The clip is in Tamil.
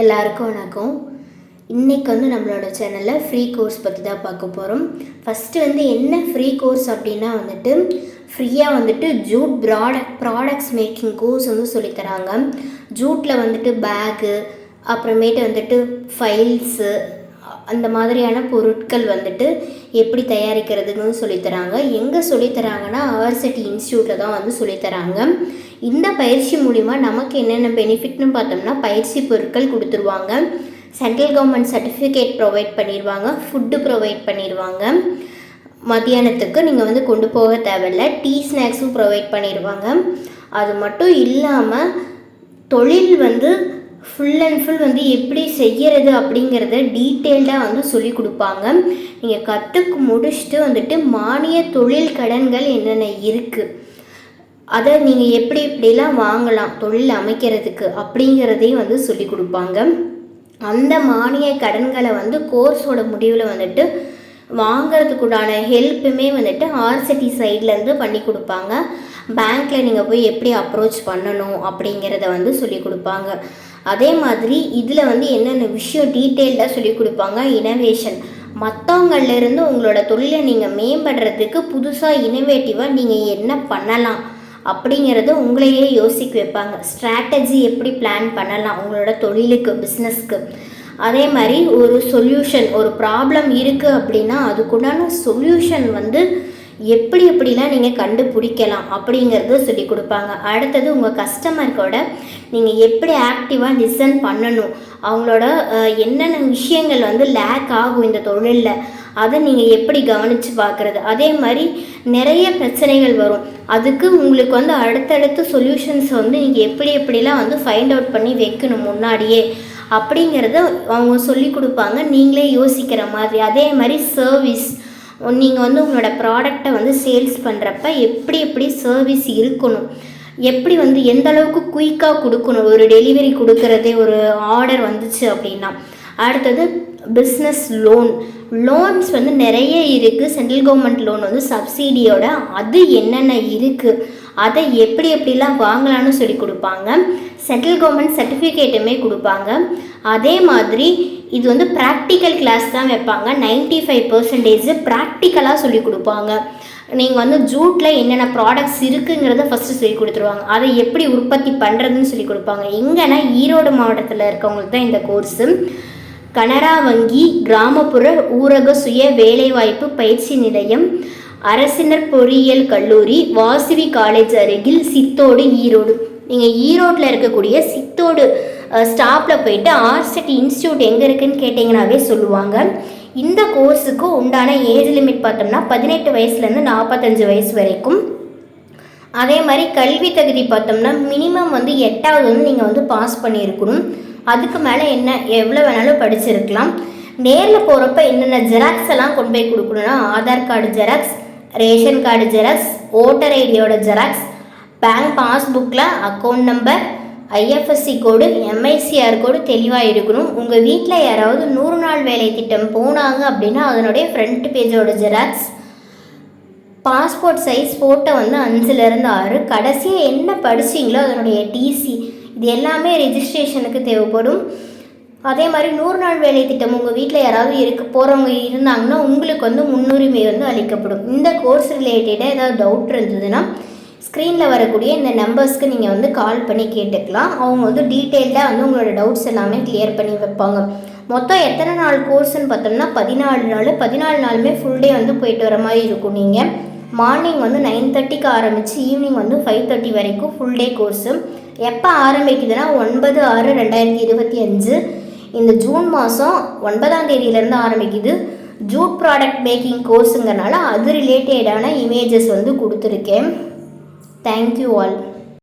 எல்லாருக்கும் வணக்கம். இன்றைக்கி வந்து நம்மளோட சேனலில் ஃப்ரீ கோர்ஸ் பற்றி தான் பார்க்க போகிறோம் ஃபஸ்ட்டு வந்து என்ன ஃப்ரீ கோர்ஸ் அப்படின்னா வந்துட்டு ஃப்ரீயாக வந்துட்டு jute product products making course வந்து சொல்லித்தராங்க ஜூட்டில் வந்துட்டு பேகு அப்புறமேட்டு வந்துட்டு ஃபைல்ஸு அந்த மாதிரியான பொருட்கள் வந்துட்டு எப்படி தயாரிக்கிறதுன்னு சொல்லித்தராங்க. எங்கே சொல்லித்தராங்கன்னா ஆர்சிட்டி இன்ஸ்டியூட்டில் தான் வந்து சொல்லித்தராங்க. இந்த பயிற்சி மூலிமா நமக்கு என்னென்ன பெனிஃபிட்னு பார்த்தோம்னா பயிற்சி பொருட்கள் கொடுத்துருவாங்க. சென்ட்ரல் கவர்மெண்ட் சர்டிஃபிகேட் ப்ரொவைட் பண்ணிடுவாங்க ஃபுட்டு ப்ரொவைட் பண்ணிடுவாங்க மத்தியானத்துக்கு நீங்கள் வந்து கொண்டு போக தேவையில்ல. டீ ஸ்நாக்ஸும் ப்ரொவைட் பண்ணிடுவாங்க அது மட்டும் இல்லாமல் தொழில் வந்து ஃபுல் அண்ட் ஃபுல் வந்து எப்படி செய்கிறது அப்படிங்கிறத டீட்டெயில்டாக வந்து சொல்லி கொடுப்பாங்க. நீங்கள் கற்றுக்கு முடிச்சுட்டு வந்துட்டு மானிய தொழில் கடன்கள் என்னென்ன இருக்குது அதை நீங்கள் எப்படி எப்படிலாம் வாங்கலாம் தொழில் அமைக்கிறதுக்கு அப்படிங்கிறதையும் வந்து சொல்லி கொடுப்பாங்க. அந்த மானிய கடன்களை வந்து கோர்ஸோட முடிவில் வந்துட்டு வாங்கிறதுக்குண்டான ஹெல்ப்புமே வந்துட்டு ஆர்சிட்டி சைட்லேருந்து பண்ணி கொடுப்பாங்க. பேங்க்கில் நீங்கள் போய் எப்படி அப்ரோச் பண்ணணும் அப்படிங்கிறத வந்து சொல்லி கொடுப்பாங்க. அதே மாதிரி இதில் வந்து என்னென்ன விஷயம் டீட்டெயில்டாக சொல்லி கொடுப்பாங்க? இனோவேஷன் மற்றவங்கள்லேருந்து உங்களோட தொழிலை நீங்கள் மேம்படுறதுக்கு புதுசாக இனோவேட்டிவாக நீங்கள் என்ன பண்ணலாம் அப்படிங்கிறத உங்களையே யோசிக்க வைப்பாங்க. ஸ்ட்ராட்டஜி எப்படி பிளான் பண்ணலாம்? உங்களோட தொழிலுக்கு பிஸ்னஸ்க்கு அதே மாதிரி ஒரு சொல்யூஷன் ஒரு ப்ராப்ளம் இருக்குது அப்படின்னா அதுக்குண்டான சொல்யூஷன் வந்து எப்படி எப்படிலாம் நீங்கள் கண்டுபிடிக்கலாம் அப்படிங்கிறத சொல்லி கொடுப்பாங்க. அடுத்தது உங்கள் கஸ்டமர்கோட நீங்கள் எப்படி ஆக்டிவாக லிசன் பண்ணணும் அவங்களோட என்னென்ன விஷயங்கள் வந்து லேக் ஆகும் இந்த தொழிலில் அதை நீங்கள் எப்படி கவனித்து பார்க்குறது. அதே மாதிரி நிறைய பிரச்சனைகள் வரும். அதுக்கு உங்களுக்கு வந்து அடுத்தடுத்து சொல்யூஷன்ஸ் வந்து நீங்கள் எப்படி எப்படிலாம் வந்து ஃபைண்ட் அவுட் பண்ணி வைக்கணும் முன்னாடியே அப்படிங்கிறத அவங்க சொல்லி கொடுப்பாங்க. நீங்களே யோசிக்கிற மாதிரி. அதே மாதிரி சர்வீஸ் நீங்கள் வந்து உங்களோட ப்ராடக்டை வந்து சேல்ஸ் பண்ணுறப்ப எப்படி எப்படி சர்வீஸ் இருக்கணும்? எப்படி வந்து எந்த அளவுக்கு குயிக்காக கொடுக்கணும்? ஒரு டெலிவரி கொடுக்குறதே ஒரு ஆர்டர் வந்துச்சு அப்படின்னா அடுத்தது பிஸ்னஸ் லோன் லோன்ஸ் வந்து நிறைய இருக்குது சென்ட்ரல் கவர்மெண்ட் லோன் வந்து சப்சிடியோட அது என்னென்ன இருக்குது அதை எப்படி எப்படிலாம் வாங்கலாம்னு சொல்லி கொடுப்பாங்க. சென்ட்ரல் கவர்மெண்ட் சர்டிஃபிகேட்டுமே கொடுப்பாங்க. அதே மாதிரி இது வந்து ப்ராக்டிக்கல் கிளாஸ் தான் வைப்பாங்க. நைன்டி ஃபைவ் பர்சன்டேஜ் ப்ராக்டிக்கலாக சொல்லி கொடுப்பாங்க. நீங்கள் வந்து ஜூட்டில் என்னென்ன ப்ராடக்ட்ஸ் இருக்குங்கிறத ஃபஸ்ட்டு சொல்லி கொடுத்துருவாங்க. அதை எப்படி உற்பத்தி பண்ணுறதுன்னு சொல்லி கொடுப்பாங்க. எங்கன்னா ஈரோடு மாவட்டத்தில் இருக்கவங்களுக்கு தான் இந்த கோர்ஸு கனரா வங்கி கிராமப்புற ஊரக சுய வேலைவாய்ப்பு பயிற்சி நிலையம் அரசினர் பொறியியல் கல்லூரி வாசுவி காலேஜ் அருகில் சித்தோடு ஈரோடு. நீங்கள் ஈரோட்டில் இருக்கக்கூடிய சித்தோடு ஸ்டாப்பில் போயிட்டு ஆர்சிட்டி இன்ஸ்டியூட் எங்கே இருக்குன்னு கேட்டிங்கனாவே சொல்லுவாங்க. இந்த கோர்ஸுக்கு உண்டான ஏஜ் லிமிட் பார்த்தோம்னா பதினெட்டு வயசுலேருந்து நாற்பத்தஞ்சு வயசு வரைக்கும். அதே மாதிரி கல்வி தகுதி பார்த்தோம்னா மினிமம் வந்து எட்டாவது வந்து நீங்கள் வந்து பாஸ் பண்ணியிருக்கணும். அதுக்கு மேலே என்ன எவ்வளோ வேணாலும் படிச்சிருக்கலாம். நேரில் போகிறப்ப என்னென்ன ஜெராக்ஸ் எல்லாம் கொண்டு போய் கொடுக்கணும்னா Aadhaar card xerox ration card xerox voter ஐடியோட xerox bank பாஸ்புக்கில் account number IFSC code MICR code தெளிவாக இருக்கணும். உங்கள் வீட்டில் யாராவது நூறு நாள் வேலை திட்டம் போனாங்க அப்படின்னா அதனுடைய ஃப்ரண்ட் பேஜோட ஜெராக்ஸ் பாஸ்போர்ட் சைஸ் ஃபோட்டோ வந்து அஞ்சுலேருந்து ஆறு. கடைசியாக என்ன படிச்சிங்களோ அதனுடைய டிசி இது எல்லாமே ரெஜிஸ்ட்ரேஷனுக்கு தேவைப்படும். அதே மாதிரி நூறு நாள் வேலை திட்டம் உங்கள் வீட்டில் யாராவது இருக்க போகிறவங்க இருந்தாங்கன்னா உங்களுக்கு வந்து முன்னுரிமை வந்து அளிக்கப்படும். இந்த கோர்ஸ் ரிலேட்டடாக ஏதாவது டவுட் இருந்ததுன்னா ஸ்க்ரீனில் வரக்கூடிய இந்த நம்பர்ஸ்க்கு நீங்கள் வந்து கால் பண்ணி கேட்டுக்கலாம். அவங்க வந்து டீட்டெயில்டாக வந்து உங்களோட டவுட்ஸ் எல்லாமே கிளியர் பண்ணி வைப்பாங்க. மொத்தம் எத்தனை நாள் கோர்ஸ்ன்னு பார்த்தோம்னா பதினாலு நாள் பதினாலு நாளுமே ஃபுல் டே வந்து போயிட்டு வர மாதிரி இருக்கும் நீங்கள் மார்னிங் வந்து நைன் தேர்ட்டிக்கு ஆரம்பித்து ஈவினிங் வந்து ஃபைவ் தேர்ட்டி வரைக்கும் ஃபுல் டே கோர்ஸு எப்போ ஆரம்பிக்குதுன்னா ஒன்பது ஆறு ரெண்டாயிரத்தி இருபத்தி அஞ்சு. இந்த ஜூன் மாதம் ஒன்பதாம் தேதியிலேருந்து ஆரம்பிக்குது. ஜூட் ப்ராடக்ட் மேக்கிங் கோர்ஸுங்கிறனால அது ரிலேட்டடான இமேஜஸ் வந்து கொடுத்துருக்கேன். Thank you all